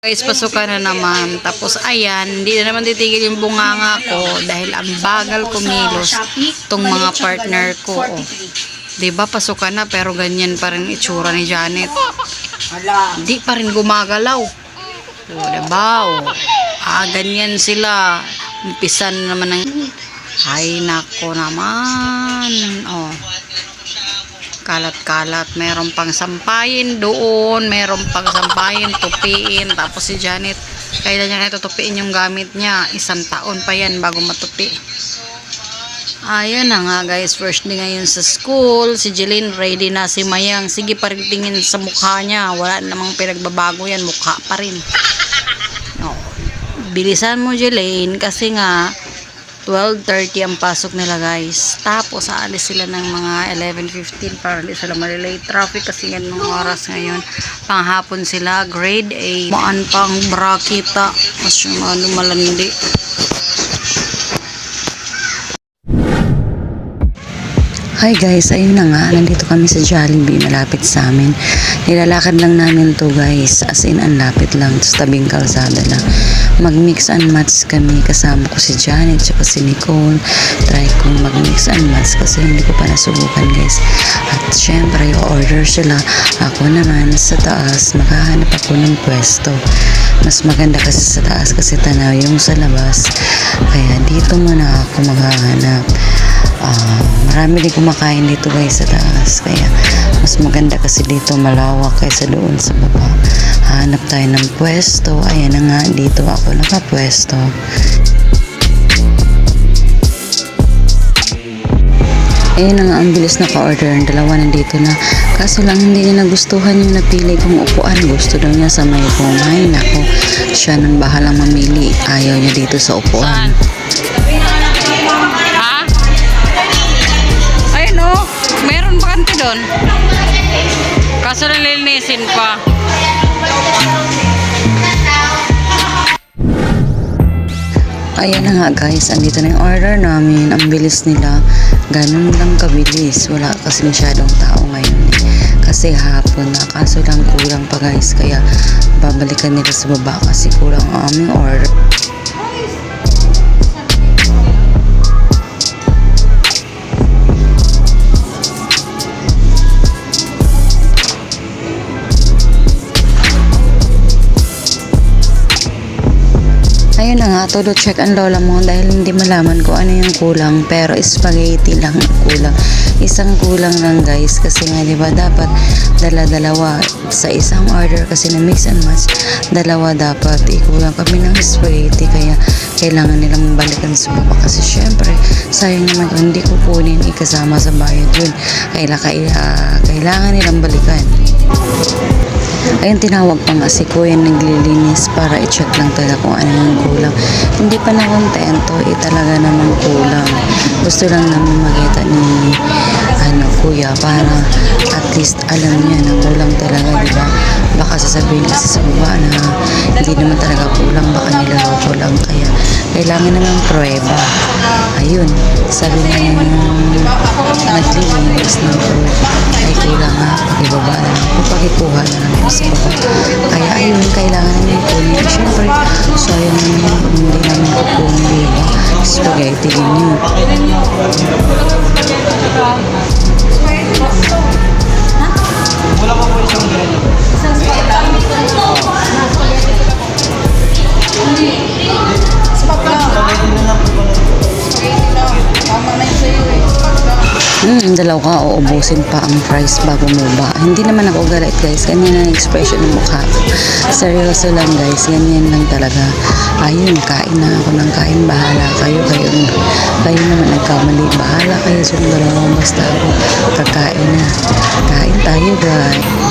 Guys, pasukan na naman. Tapos, ayan, hindi na naman titigil yung bunganga ko dahil ang bagal kumilos tong mga partner ko. Oh. 'Di ba pasukan na pero ganyan pa rin itsura ni Janet. Ala. Di pa rin gumagalaw. O, diba? O, ah, ganyan sila. Umpisan naman ng... Ay, nako naman. Oh. Kalat-kalat. Meron pang sampayin doon. Meron pang sampayin, tupiin. Tapos si Janet, kailan niya ito tupiin yung gamit niya. Isang taon pa yan bago matupi. Ayan na nga guys, first day ngayon sa school. Si Jeline ready na si Mayang. Sige pa rin tingin sa mukha niya. Wala namang pinagbabago yan. Mukha pa rin. Oh. Bilisan mo Jeline kasi nga 12.30 ang pasok nila guys. Tapos aalis sila ng mga 11.15 para hindi sila malilate traffic kasi yan mga oras ngayon. Panghapon sila, grade A. Maan pang brakita. Mas yung lumalandi. Hi guys, ayun na nga, nandito kami sa Jollibee, malapit sa amin. Nilalakad lang namin to guys, as in ang lapit lang, sa tabing kalsada lang. Mag-mix and match kami, kasama ko si Janet, tsaka si Nicole. Try kong mag-mix and match kasi hindi ko pa nasubukan guys. At syempre, order sila. Ako naman sa taas, maghahanap ako ng pwesto. Mas maganda kasi sa taas kasi tanaw yung sa labas. Kaya dito muna ako maghahanap. Ah, marami din kumakain dito guys sa taas kaya mas maganda kasi dito malawak kaysa doon sa baba hanap tayo ng pwesto ayan na nga dito ako nakapwesto Ayun na nga, ang bilis naka-order. Ang dalawa nandito na. Kaso lang, hindi niya nagustuhan yung napili kong upuan. Gusto daw niya sa may kong. Ay, nako. Siya nang bahalang mamili. Ayaw niya dito sa upuan. Ha? Meron bakante doon. Kaso nalilinisin pa. Ayan na nga guys, andito na yung order namin. Ang bilis nila. Ganun lang kabilis. Wala kasi masyadong tao ngayon eh. Kasi hapon na. Kaso lang kulang pa guys. Kaya babalikan nila sa baba kasi kulang ang aming order. Nga, todo check ang lola mo dahil hindi malaman ko ano yung kulang. Pero spaghetti lang ang kulang. Isang kulang lang guys kasi nga di ba dapat dala-dalawa sa isang order kasi na mix and match. Dalawa dapat ikulang kami ng spaghetti kaya kailangan nilang balikan sa baba. Kasi syempre sayang naman kung hindi kukunin ikasama sa bayad yun. Kailangan, kailangan nilang balikan Ayun, tinawag pa nga si Kuya naglilinis para i-check lang talaga kung ano yung kulang. Hindi pa na kontento, eh talaga naman kulang. Gusto lang namin makita ni ano, Kuya para at least alam niya na kulang talaga, di ba? Baka sasabihin kasi sa baba na hindi naman talaga kulang, baka nilaloko lang. Kaya kailangan naman prueba. Ayun, sabi na yung naglilinis ng food ay kulang nga, pakibaba na sa baba. Kaya ayun, kailangan namin kunin. Siyempre, sayang naman kung hindi namin kukunin, ba? Spaghetti din yun. Wala pa po isang ganito. Spaghetti Hmm, dalaw ka, uubusin pa ang price bago mo ba? Hindi naman ako galit guys, ganyan ang expression ng mukha. Seryoso lang guys, ganyan lang talaga. Ayun, kain na ako ng kain, bahala kayo, kayo, kayo naman nagkamali, bahala kayo sa dalawa, basta ako kakain na. Kain tayo guys.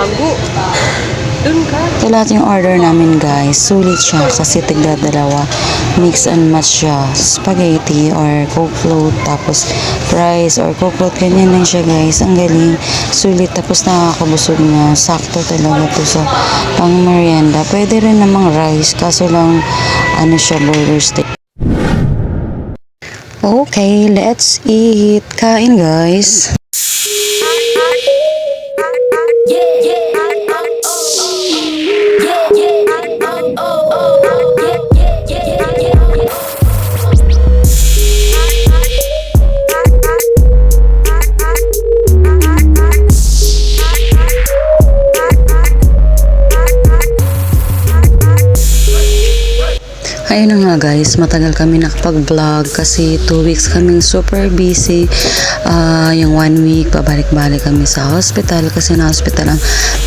Hago. Doon ka. Ito lahat yung order namin guys. Sulit siya kasi tigda dalawa. Mix and match siya. Spaghetti or coke float. Tapos fries or coke float. Ganyan lang siya guys. Ang galing. Sulit tapos nakakabusog na. Sakto talaga to sa pang merienda. Pwede rin namang rice. Kaso lang ano siya burger steak. Okay, let's eat. Kain guys. Ayun na nga guys, matagal kami nakapag-vlog kasi 2 weeks kaming super busy. Ah, yung 1 week, pabalik-balik kami sa hospital kasi na-hospital ang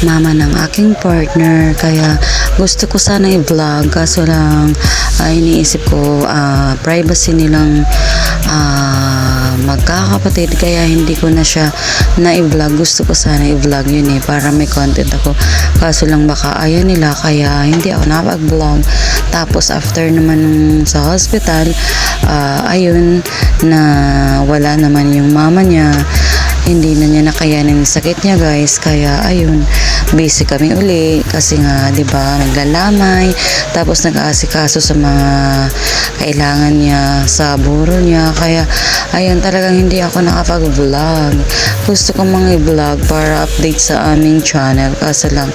mama ng aking partner. Kaya gusto ko sana i-vlog kaso lang ah, iniisip ko ah, privacy nilang ah, magkakapatid kaya hindi ko na siya na-vlog. Gusto ko sana i-vlog yun eh para may content ako. Kaso lang baka ayaw nila kaya hindi ako nakapag-vlog. Tapos after naman nung sa hospital, ah, ayun na wala naman yung mama niya. Hindi na niya nakayanin yung sakit niya guys. Kaya ayun, busy kami uli. Kasi nga 'di ba naglalamay tapos nag-aasikaso sa mga kailangan niya sa buro niya. Kaya ayun talagang hindi ako nakapag-vlog. Gusto ko mga vlog para update sa aming channel. Kaso lang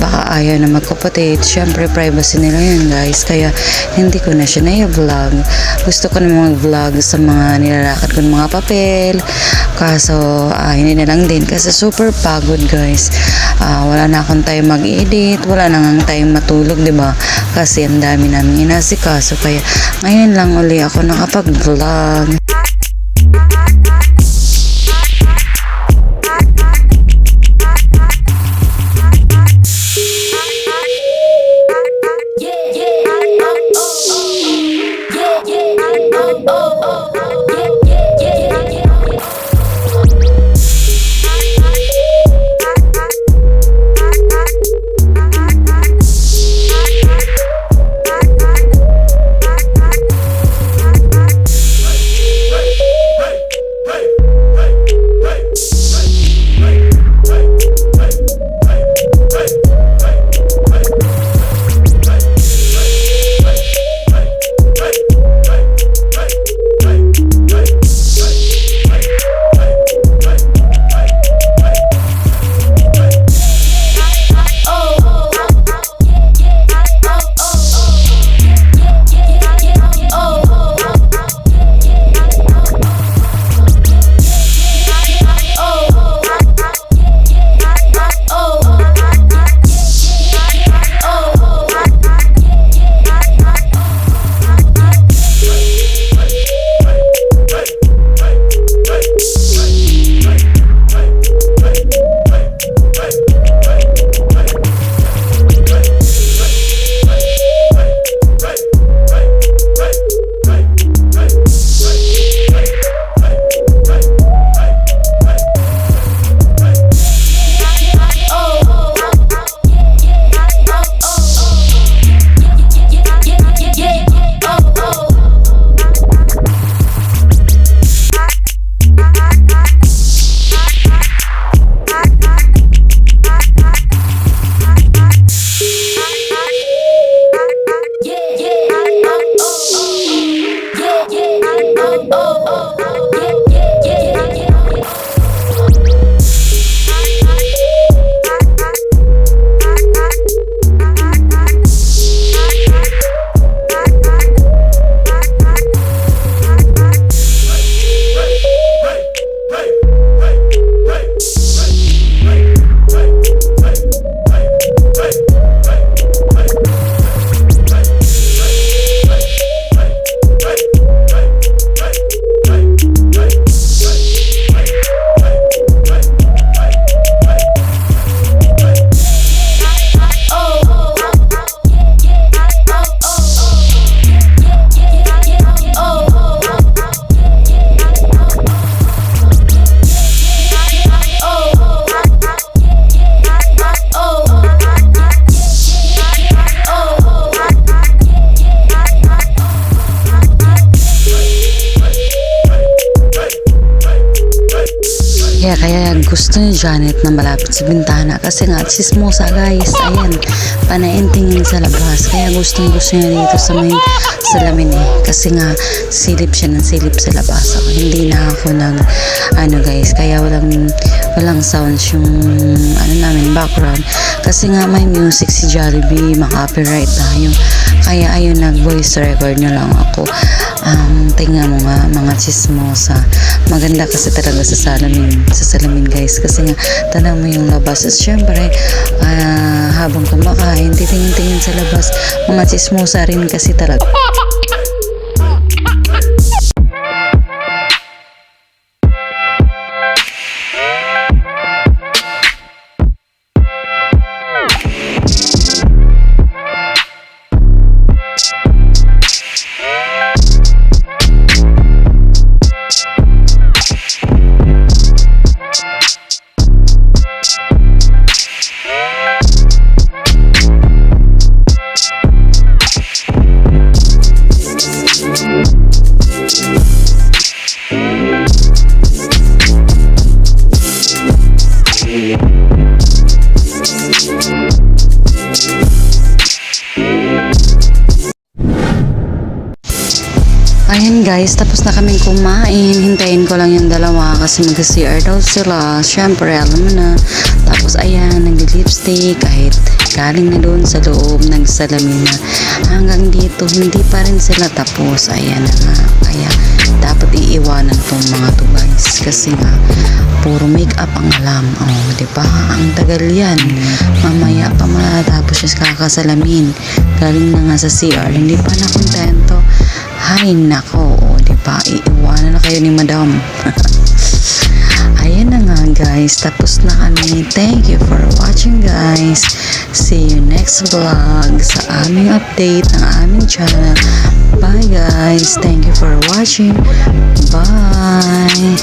baka ayaw na magkapatid syempre privacy nila yun guys. Kaya hindi ko na siya na-vlog. Gusto ko na mag-vlog sa mga nilalakad kong mga papel. Kaso ah, hindi na lang din. Kasi super pagod guys. Ah, wala na akong time mag-edit, wala na nga time matulog, ba? Kasi ang dami namin inasikaso. Kaya ngayon lang uli ako nakapag-vlog. Janet na malapit sa bintana kasi nga chismosa guys. Ayan, panaintingin sa labas. Kaya gustong gusto niya dito sa may salamin eh. Kasi nga silip siya ng silip sa labas. Ako, hindi na ako nag ano guys. Kaya walang walang sounds yung ano namin background. Kasi nga may music si Jollibee, makapiright tayo. Kaya ayun nag voice record na lang ako. Um, tingnan mo nga mga chismosa. Maganda kasi talaga sa salamin, sa salamin guys. Kasi nga tanang mo yung labas. At syempre, ah, habang kumakain, titingin-tingin sa labas. Mga chismosa rin kasi talaga. Guys, tapos na kaming kumain. Hintayin ko lang yung dalawa kasi mag-CR daw sila. Siyempre, alam mo na. Tapos ayan, nag-lipstick kahit galing na doon sa loob, nagsalamin na. Hanggang dito, hindi pa rin sila tapos. Ayan na nga. Kaya dapat iiwanan tong mga to guys. Kasi nga, puro makeup ang alam. Oh, di ba? Ang tagal yan. Mamaya pa matapos siya kakasalamin. Galing na nga sa CR, hindi pa na kontento. Hay nako, o di ba? Iiwanan na kayo ni Madam. Ayan na nga guys, tapos na kami. Thank you for watching guys. See you next vlog sa aming update ng aming channel. Bye guys. Thank you for watching. Bye.